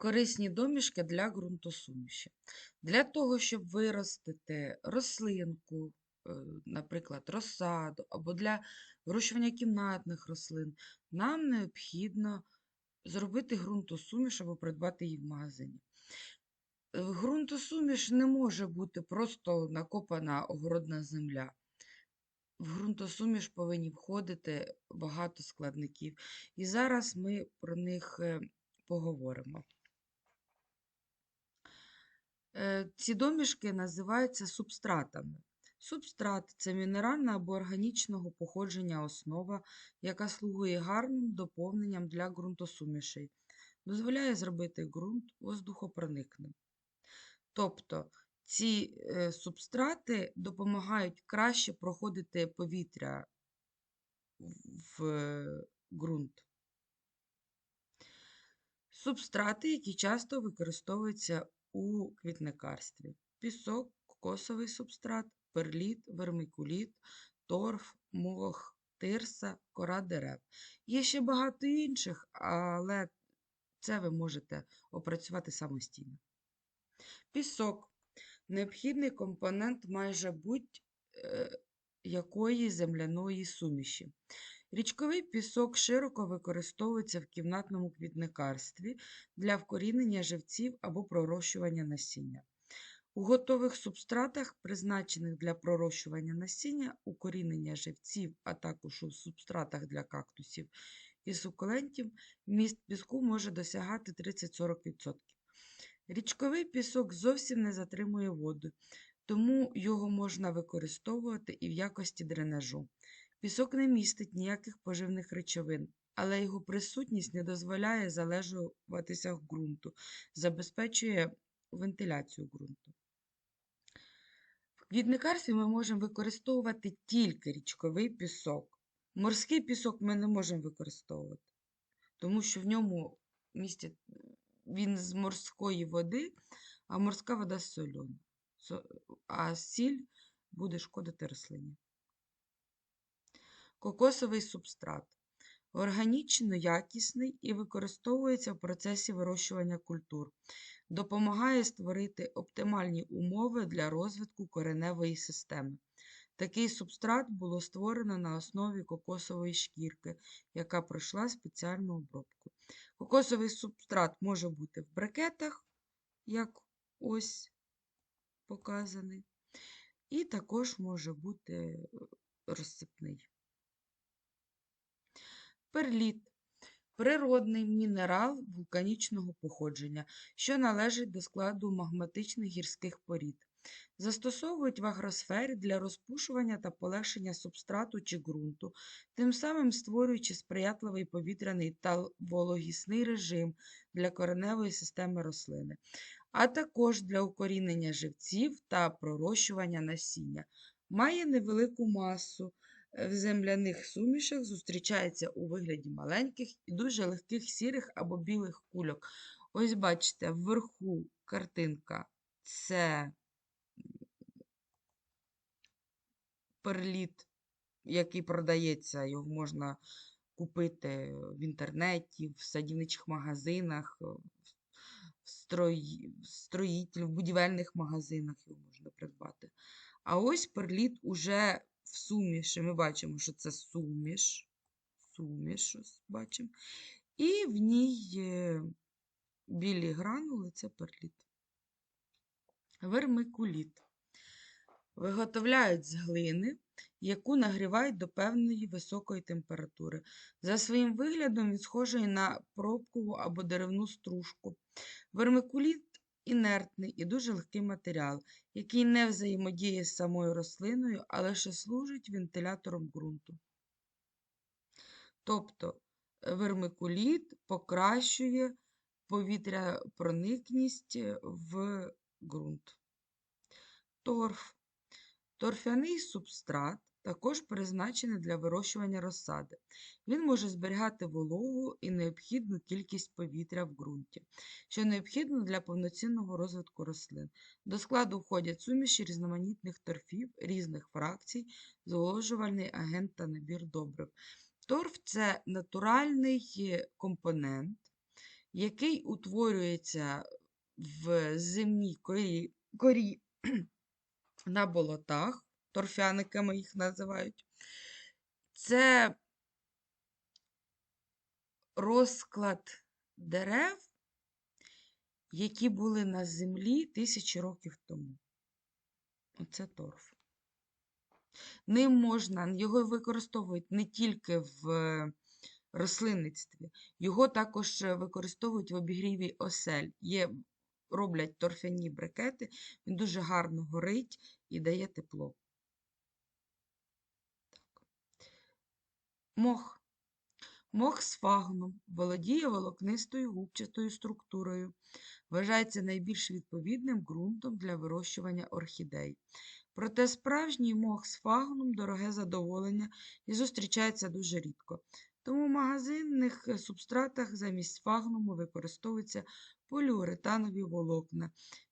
Корисні домішки для ґрунтосуміші. Для того, щоб виростити рослинку, е, наприклад, розсаду, або для вирощування кімнатних рослин, нам необхідно зробити ґрунтосуміш або придбати її в магазині. Е, Ґрунтосуміш не може бути просто накопана огородна земля. В ґрунтосуміш повинні входити багато складників. І зараз ми про них е, поговоримо. Е, Ці домішки називаються субстратами. Субстрат це мінеральна або органічного походження основа, яка слугує гарним доповненням для ґрунтосумішей, дозволяє зробити ґрунт воздухопроникним. Тобто ці е, субстрати допомагають краще проходити повітря в е, ґрунт. Субстрати, які часто використовуються у квітникарстві: пісок, кокосовий субстрат, перліт, вермикуліт, торф, мох, тирса, кора дерев. Є ще багато інших, але це ви можете опрацювати самостійно. Пісок необхідний компонент майже будь-якої земляної суміші. Річковий пісок широко використовується в кімнатному квітникарстві для вкорінення живців або пророщування насіння. У готових субстратах, призначених для пророщування насіння, укорінення живців, а також у субстратах для кактусів і сукулентів, вміст піску може досягати 30-40%. Річковий пісок зовсім не затримує воду, тому його можна використовувати і в якості дренажу. Пісок не містить ніяких поживних речовин, але його присутність не дозволяє залежуватися ґрунту, забезпечує вентиляцію ґрунту. В квітникарстві ми можемо використовувати тільки річковий пісок. Морський пісок ми не можемо використовувати, тому що в ньому містять він з морської води, а морська вода з сольона. А сіль буде шкодити рослині. Кокосовий субстрат. Органічно якісний і використовується в процесі вирощування культур. Допомагає створити оптимальні умови для розвитку кореневої системи. Такий субстрат було створено на основі кокосової шкірки, яка пройшла спеціальну обробку. Кокосовий субстрат може бути в брикетах, як ось показаний, і також може бути розсипний. Перліт природний мінерал вулканічного походження, що належить до складу магматичних гірських порід. Застосовують в агросфері для розпушування та полегшення субстрату чи ґрунту, тим самим створюючи сприятливий повітряний та вологісний режим для кореневої системи рослини, а також для укорінення живців та пророщування насіння. Має невелику масу в земляних сумішах зустрічається у вигляді маленьких і дуже легких сірих або білих кульок. Ось бачите, вверху картинка це перліт, який продається, його можна купити в інтернеті, в садівничих магазинах, в строї, в строїтель, в будівельних магазинах його можна придбати. А ось перліт уже в суміші. Ми бачимо, що це суміш. Суміш, ось бачимо. І в ній білі гранули це перліт. Вермикуліт. Виготовляють з глини, яку нагрівають до певної високої температури. За своїм виглядом він схожий на пробкову або деревну стружку. Вермикуліт інертний і дуже легкий матеріал, який не взаємодіє з самою рослиною, а лише служить вентилятором ґрунту. Тобто вермикуліт покращує повітряпроникність в ґрунт. Торф. Торфяний субстрат також призначений для вирощування розсади. Він може зберігати вологу і необхідну кількість повітря в ґрунті, що необхідно для повноцінного розвитку рослин. До складу входять суміші різноманітних торфів, різних фракцій, зволожувальний агент та набір добрив. Торф це натуральний компонент, який утворюється в земній корі, корі на болотах, торфяниками їх називають. Це розклад дерев, які були на землі тисячі років тому. Оце торф. Ним можна, його використовують не тільки в рослинництві, його також е, використовують в обігріві осель. Є, роблять торфяні брикети, він дуже гарно горить і дає тепло. Мох. Мох з фагном володіє волокнистою губчатою структурою, вважається найбільш відповідним ґрунтом для вирощування орхідей. Проте справжній мох з фагном дороге задоволення і зустрічається дуже рідко. Тому в магазинних субстратах замість фагнуму використовуються поліуретанові волокна,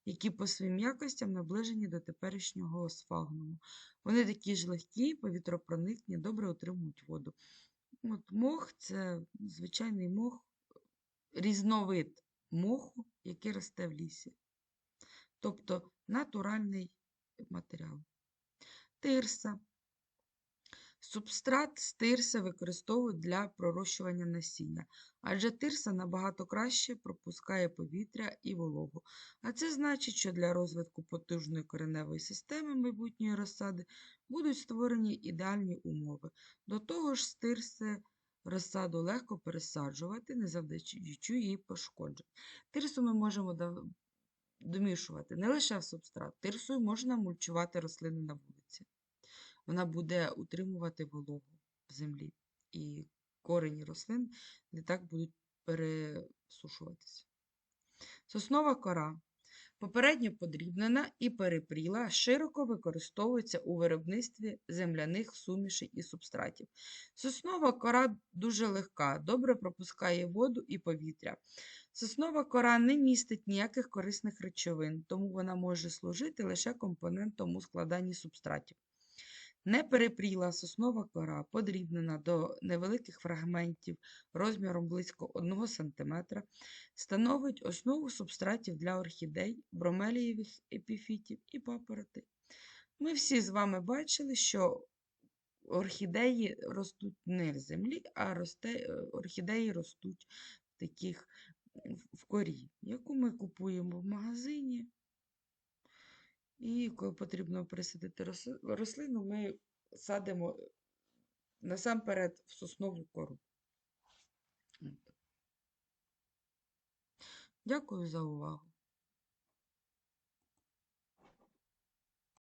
які по своїм якостям наближені до теперішнього сфагнуму. Вони такі ж легкі, повітропроникні, добре отримують воду. От мох це звичайний мох, різновид моху, який росте в лісі. Тобто натуральний матеріал. Тирса. Субстрат з тирси використовують для пророщування насіння, адже тирса набагато краще пропускає повітря і вологу. А це значить, що для розвитку потужної кореневої системи майбутньої розсади будуть створені ідеальні умови. До того ж, з розсаду легко пересаджувати, не завдаючи її пошкоджень. Тирсу ми можемо домішувати не лише в субстрат, тирсою можна мульчувати рослини на вулиці. Вона буде утримувати вологу в землі, і корені рослин не так будуть пересушуватися. Соснова кора. Попередньо подрібнена і перепріла, широко використовується у виробництві земляних сумішей і субстратів. Соснова кора дуже легка, добре пропускає воду і повітря. Соснова кора не містить ніяких корисних речовин, тому вона може служити лише компонентом у складанні субстратів. Неперепріла соснова кора подрібнена до невеликих фрагментів розміром близько 1 см, становить основу субстратів для орхідей, бромелієвих епіфітів і папороти. Ми всі з вами бачили, що орхідеї ростуть не в землі, а росте, е, орхідеї ростуть в таких в- в корі, яку ми купуємо в магазині. І коли потрібно пересадити рослину, ми садимо е, насамперед в соснову кору. Дякую за увагу.